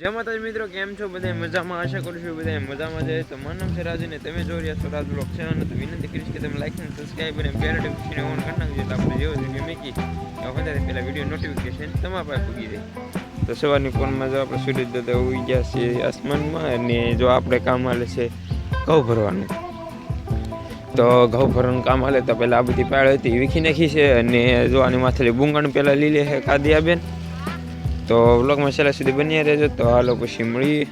જય માતાજી મિત્રો, કેમ છો? બધા મજામાં? આશા કરું છું બધા મજામાં જાય તો મારું નામ છે રાજુ ને તમે જોઈ રહ્યા છો રાજ બ્લોગ ચેનલ તો વિનંતી કરીશ કે તમે લાઈક અને સબસ્ક્રાઈબ અને બેલ નોટિફિકેશન ઓન કરી નાખજો તો આપણે જેવો વીડિયો મેકી વધારે પહેલાં વીડિયો નોટિફિકેશન તમારા પાસે પૂગી જાય. તો સવારની ફોનમાં જો આપણે સૂર્ય દાદા ઉગી ગયા છે આસમાનમાં અને જો આપણે કામ હાલે છે ઘઉં ભરવાનું. તો ઘઉં ભરવાનું કામ હાલે તો પહેલાં આ બધી પાળ હતી વીખી નાખી છે અને જો આની માથેલી બુંગણ પહેલાં લીલી છે કાદિયા બેન. તો વ્લોગમાં છેલ્લા સુધી બન્યા રહેજો. તો હાલો પછી મળીએ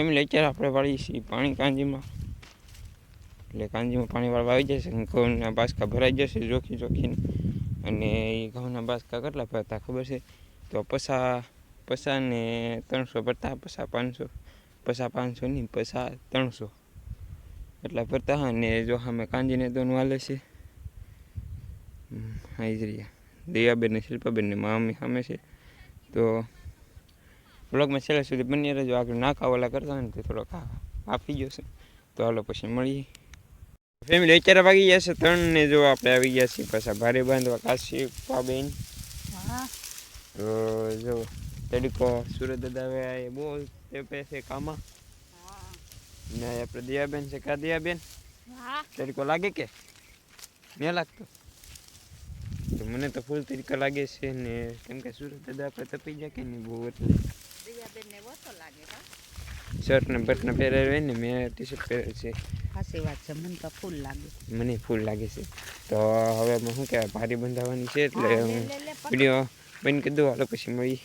ફેમિલી અત્યારે આપણે વાળીએ છીએ પાણી કાંજીમાં. એટલે કાંજીમાં પાણી વાળવા આવી જશે ઘઉંના બાસકા ભરાઈ જશે જોખી જોખીને અને એ ઘઉંના બાસકા કેટલા ભરતા ખબર છે? તો પસા પસા ને ત્રણસો ભરતા, પસા પાંચસો પસા પાંચસો નહીં, પસા ત્રણસો. એટલા ભરતા અને જો અમે કાંજીને તો વાલે છે. હાજરિયા દયાબેન ને મામી સામે છે. તો બ્લોગમાં છેલ્લે સુધી બની રહેજો. આગળ ના ખાવાલા કરતા હોય ને તો થોડોક આપી ગયો છે. તો હાલો પછી મળીએ. ફેમિલી અત્યારે વાગી ગયા છે ત્રણ ને જો આપણે આવી ગયા છીએ પાછા ભારે બાંધવા. કાશી પાબેન. હા. તો જો તડીકો સુરત દાદા હવે એ બહુ તે છે કામાં. ને આપણે દિયાબેન છે. કા દિયાબેન? હા. તડીકો લાગે કે? નહીં લાગતો. તો મને તો ફૂલ તરીકો લાગે છે ને કેમ કે સુરત દાદા આપણે તપી જાય કે નહીં બહુ એટલે. દિયાબેનને ને બટ શર્ટ ને બટન પહેરાવે ને મેં ટી શર્ટ પહેરેલ છે. સાચી વાત છે મને તો ફૂલ લાગે. મને ફૂલ લાગે છે. તો હવે હું શું કહેવાય ભારી બંધાવવાની છે એટલે હું વીડિયો બંધ કરી દઉં હાલો પછી મળી